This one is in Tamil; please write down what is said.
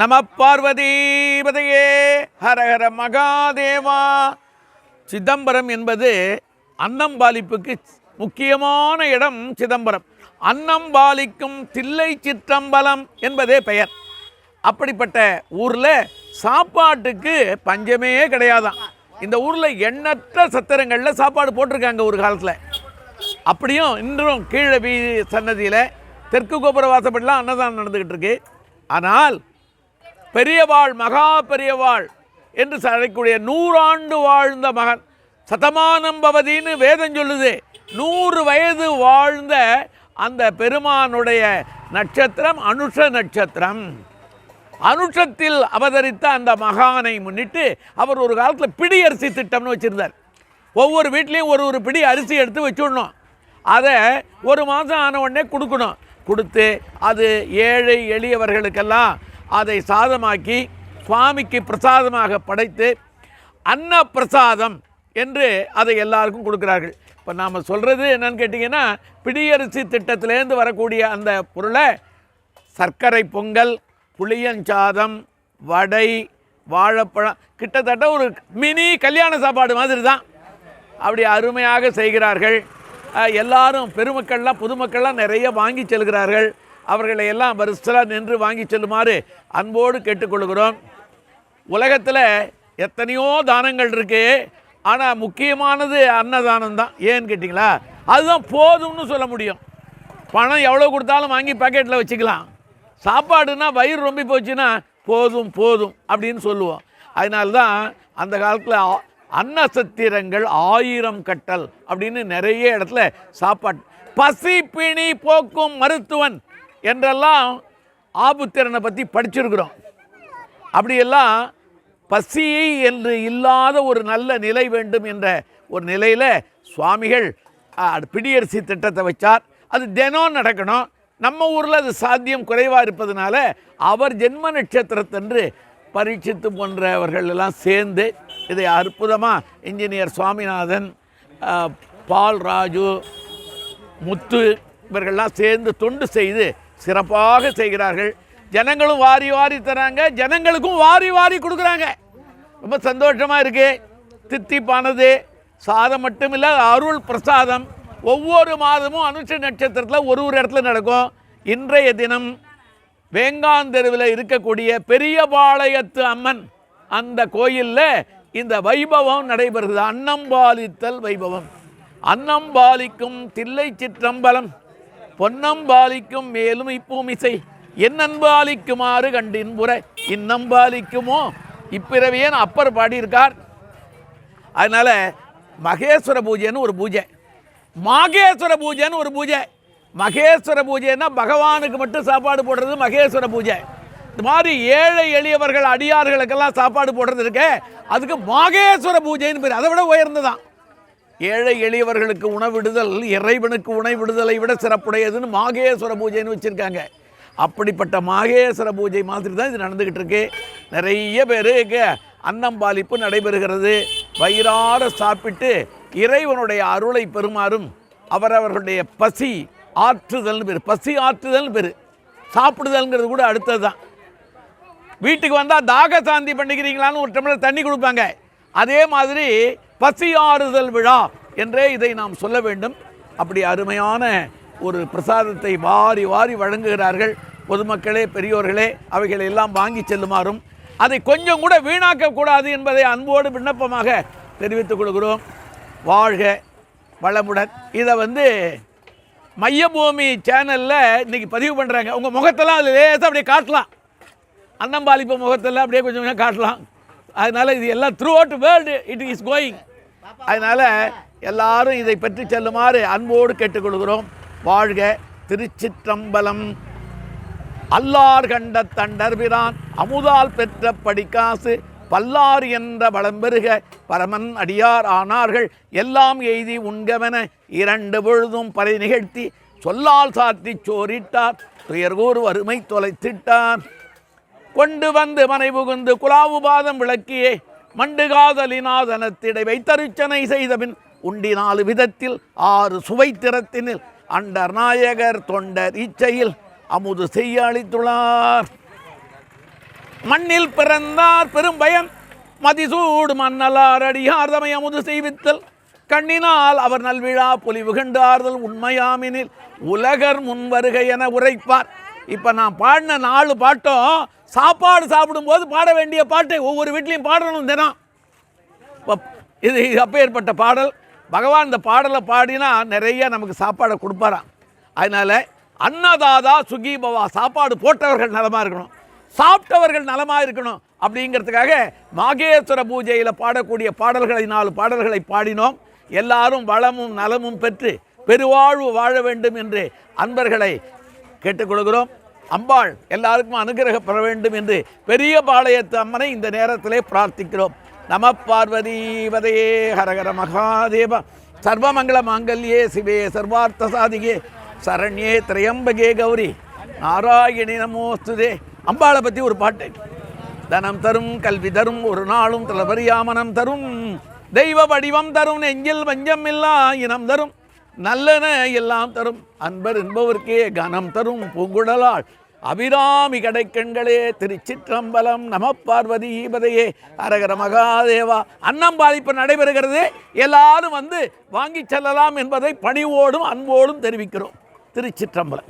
நம பார்வதீபதையே. ஹரஹர மகாதேவா. சிதம்பரம் என்பது அன்னம்பாலிப்புக்கு முக்கியமான இடம் சிதம்பரம். அன்னம்பாலிக்கும் தில்லை சிற்றம்பலம் என்பதே பெயர். அப்படிப்பட்ட ஊரில் சாப்பாட்டுக்கு பஞ்சமே கிடையாதாம். இந்த ஊரில் எண்ணற்ற சத்திரங்களில் சாப்பாடு போட்டிருக்காங்க ஒரு காலத்தில். அப்படியும் இன்றும் கீழே வீ சன்னதியில் தெற்கு கோபுர வாசப்படிலாம் அன்னதானம் நடந்துக்கிட்டு இருக்கு. ஆனால் பெரியவாள் மகா பெரியவாள் என்று அழைக்கக்கூடிய நூறாண்டு வாழ்ந்த மகன். சதமானம் பவதின்னு வேதம் சொல்லுது. நூறு வயது வாழ்ந்த அந்த பெருமானுடைய நட்சத்திரம் அனுஷ நட்சத்திரம். அனுஷத்தில் அவதரித்த அந்த மகானை முன்னிட்டு அவர் ஒரு காலத்தில் பிடி அரிசி திட்டம்னு வச்சுருந்தார். ஒவ்வொரு வீட்லேயும் ஒரு ஒரு பிடி அரிசி எடுத்து வச்சுடணும். அதை ஒரு மாதம் ஆன உடனே கொடுக்கணும். கொடுத்து அது ஏழை எளியவர்களுக்கெல்லாம் அதை சாதமாக்கி சுவாமிக்கு பிரசாதமாக படைத்து அன்ன பிரசாதம் என்று அதை எல்லாருக்கும் கொடுக்குறார்கள். இப்போ நாம் சொல்கிறது என்னன்னு கேட்டிங்கன்னா பிடியரிசி திட்டத்திலேருந்து வரக்கூடிய அந்த பொருளை சர்க்கரை பொங்கல் புளியஞ்சாதம் வடை வாழைப்பழம் கிட்டத்தட்ட ஒரு மினி கல்யாண சாப்பாடு மாதிரி தான் அப்படி அருமையாக செய்கிறார்கள். எல்லாரும் பெருமக்கள்லாம் பொதுமக்கள்லாம் நிறைய வாங்கி செல்கிறார்கள். அவர்களை எல்லாம் வரிசலாக நின்று வாங்கி செல்லுமாறு அன்போடு கேட்டுக்கொள்கிறோம். உலகத்தில் எத்தனையோ தானங்கள் இருக்கு. ஆனால் முக்கியமானது அன்னதானம் தான். ஏன்னு கேட்டிங்களா? அதுதான் போதும்னு சொல்ல முடியும். பணம் எவ்வளோ கொடுத்தாலும் வாங்கி பாக்கெட்டில் வச்சுக்கலாம். சாப்பாடுனா வயிறு ரொம்பி போச்சுன்னா போதும் போதும் அப்படின்னு சொல்லுவோம். அதனால தான் அந்த காலத்தில் அன்னசத்திரங்கள் ஆயிரம் கட்டல் அப்படின்னு நிறைய இடத்துல சாப்பாடு பசி பிணி போக்கும் மருத்துவன் என்றெல்லாம் ஆபுத்திரனை பற்றி படிச்சிருக்கிறோம். அப்படியெல்லாம் பசி என்று இல்லாத ஒரு நல்ல நிலை வேண்டும் என்ற ஒரு நிலையில் சுவாமிகள் பிடியரசி திட்டத்தை வச்சார். அது தினம் நடக்கணும். நம்ம ஊரில் அது சாத்தியம் குறைவாக இருப்பதனால அவர் ஜென்ம நட்சத்திரத்தன்று பரீட்சித்து போன்றவர்கள் எல்லாம் சேர்ந்து இதை அற்புதமாக இன்ஜினியர் சுவாமிநாதன் பால் ராஜு முத்து இவர்கள்லாம் சேர்ந்து தொண்டு செய்து சிறப்பாக செய்கிறார்கள். ஜனங்களும் வாரி வாரி தராங்க. ஜனங்களுக்கும் வாரி வாரி கொடுக்குறாங்க. ரொம்ப சந்தோஷமாக இருக்குது தித்திப்பானது சாதம் மட்டும் இல்லை அருள் பிரசாதம். ஒவ்வொரு மாதமும் அனுஷ நட்சத்திரத்தில் ஒரு ஒரு இடத்துல நடக்கும். இன்றைய தினம் வேங்காந்தெருவில் இருக்கக்கூடிய பெரியபாளையத்து அம்மன் அந்த கோயிலில் இந்த வைபவம் நடைபெறுகிறது அன்னம்பாலித்தல் வைபவம். அன்னம்பாலிக்கும் தில்லை சிற்றம்பலம். பொன்னம்பாலிக்கும் மேலும் இப்பூமிசை என்னன்பாலிக்குமாறு கண்டின் புற. இன்னம்பாலிக்குமோ இப்பிறவியன் அப்பர் பாடியிருக்கார். அதனால் மகேஸ்வர பூஜைன்னு ஒரு பூஜை. மாகேஸ்வர பூஜைன்னு ஒரு பூஜை. மகேஸ்வர பூஜைன்னா பகவானுக்கு மட்டும் சாப்பாடு போடுறது மகேஸ்வர பூஜை. இந்த மாதிரி ஏழை எளியவர்கள் அடியார்களுக்கெல்லாம் சாப்பாடு போடுறது இருக்கே அதுக்கு மாகேஸ்வர பூஜைன்னு பேர். அதை விட உயர்ந்ததான் ஏழை எளியவர்களுக்கு உணவிடுதல் இறைவனுக்கு உணவிடுதலை விட சிறப்புடையதுன்னு மாகேஸ்வர பூஜைன்னு வச்சுருக்காங்க. அப்படிப்பட்ட மாகேஸ்வர பூஜை மாதிரி தான் இது நடந்துக்கிட்டு இருக்கு. நிறைய பேருக்கு அன்னம் பாலிப்பு நடைபெறுகிறது. வயிறார சாப்பிட்டு இறைவனுடைய அருளை பெறுமாறும் அவரவர்களுடைய பசி ஆற்றுதல்னு பேர். பசி ஆற்றுதல்னு பேர். சாப்பிடுதல்ங்கிறது கூட அடுத்தது தான். வீட்டுக்கு வந்தால் தாக சாந்தி பண்ணிக்கிறீங்களான்னு ஒரு டம்ளர் தண்ணி கொடுப்பாங்க. அதே மாதிரி பசியாறுதல் விழா என்றே இதை நாம் சொல்ல வேண்டும். அப்படி அருமையான ஒரு பிரசாதத்தை வாரி வாரி வழங்குகிறார்கள் பொதுமக்களே பெரியோர்களே அவைகளை எல்லாம் வாங்கி செல்லுமாறும். அதை கொஞ்சம் கூட வீணாக்கக்கூடாது என்பதை அன்போடு விண்ணப்பமாக தெரிவித்துக் கொள்கிறோம். வாழ்க வளமுடன். இதை வந்து மையபூமி சேனலில் இன்றைக்கி பதிவு பண்ணுறாங்க உங்கள் முகத்தெல்லாம் அதில் லேசாக அப்படியே காட்டலாம். அன்னம்பாலிப்பு முகத்தெல்லாம் அப்படியே கொஞ்சம் கொஞ்சம் காட்டலாம். அதனால் இது எல்லாம் throughout world it is going அதனால் எல்லாரும் இதை பற்றி செல்லுமாறு அன்போடு கேட்டுக்கொள்கிறோம். வாழ்க திருச்சிற்றம்பலம். அல்லார் கண்ட தண்டர்பிரான் அமுதால் பெற்ற படிக்காசு பல்லார் என்ற வளம்பெருக பரமன் அடியார் ஆனார்கள். எல்லாம் எய்தி உண்கவென இரண்டு பொழுதும் பறை நிகழ்த்தி சொல்லால் சாத்திச் சோரிட்டார் துயர்கூர் வறுமை தொலைத்திட்டார். கொண்டு வந்து மனை புகுந்து பாதம் விளக்கியே மண்டு காதலினாதனத்திடை வைத்தருச்சனை செய்தபின் உண்டி நாலு விதத்தில் ஆறு சுவைத்திறத்தினில் அண்டர் நாயகர் தொண்டர் இச்சையில் அமுது செய்ய அளித்துள்ளார். மண்ணில் பிறந்தார் பெரும்பயன் மதிசூடு மன்னலார் அடியார் தமை அமுது செய்வித்தல். கண்ணினால் அவர் நல்விழா பொலிவு கண்டு ஆறுதல் உண்மையாமினில் உலகர் முன்வருகை என உரைப்பார். இப்போ நான் பாடின நாலு பாட்டும் சாப்பாடு சாப்பிடும்போது பாட வேண்டிய பாட்டு ஒவ்வொரு வீட்லேயும் பாடணும் தினம். இப்போ இது அப்பேற்பட்ட பாடல். பகவான் இந்த பாடலை பாடினா நிறைய நமக்கு சாப்பாடை கொடுப்பாராம். அதனால் அன்னதாதா சுகி பவா சாப்பாடு போட்டவர்கள் நலமாக இருக்கணும். சாப்பிட்டவர்கள் நலமாக இருக்கணும் அப்படிங்கிறதுக்காக மாகேஸ்வர பூஜையில் பாடக்கூடிய பாடல்களை நாலு பாடல்களை பாடினோம். எல்லாரும் வளமும் நலமும் பெற்று பெருவாழ்வு வாழ வேண்டும் என்று அன்பர்களை கேட்டுக்கொள்கிறோம் அம்பாள் எல்லாருக்கும் அனுகிரகம் பெற வேண்டும் என்று பெரிய பாளையத்து அம்மனை இந்த நேரத்திலே பிரார்த்திக்கிறோம். நம பார்வதி வதையே ஹரஹர மகாதேவ. சர்வமங்கள மாங்கல்யே சிவே சர்வார்த்த சாதிகே சரண்யே திரையம்பகே கௌரி. நாராயணி நமோஸ்துதே. அம்பாளை பற்றி ஒரு பாட்டு. தனம் தரும் கல்வி தரும் ஒரு நாளும் தளபரியாமனம் தரும். தெய்வ வடிவம் தரும் நெஞ்சில் வஞ்சம் இல்லா இனம் தரும். நல்லன எல்லாம் தரும். அன்பர் என்பவர்க்கே கனம் தரும் பூங்குடலாள் அபிராமி கடைக்கண்களே திருச்சிற்றம்பலம் நம பார்வதி அரகர மகாதேவா அன்னம் பாதிப்பு நடைபெறுகிறது. எல்லாரும் வந்து வாங்கி செல்லலாம் என்பதை பணிவோடும் அன்போடும் தெரிவிக்கிறோம். திருச்சிற்றம்பலம்.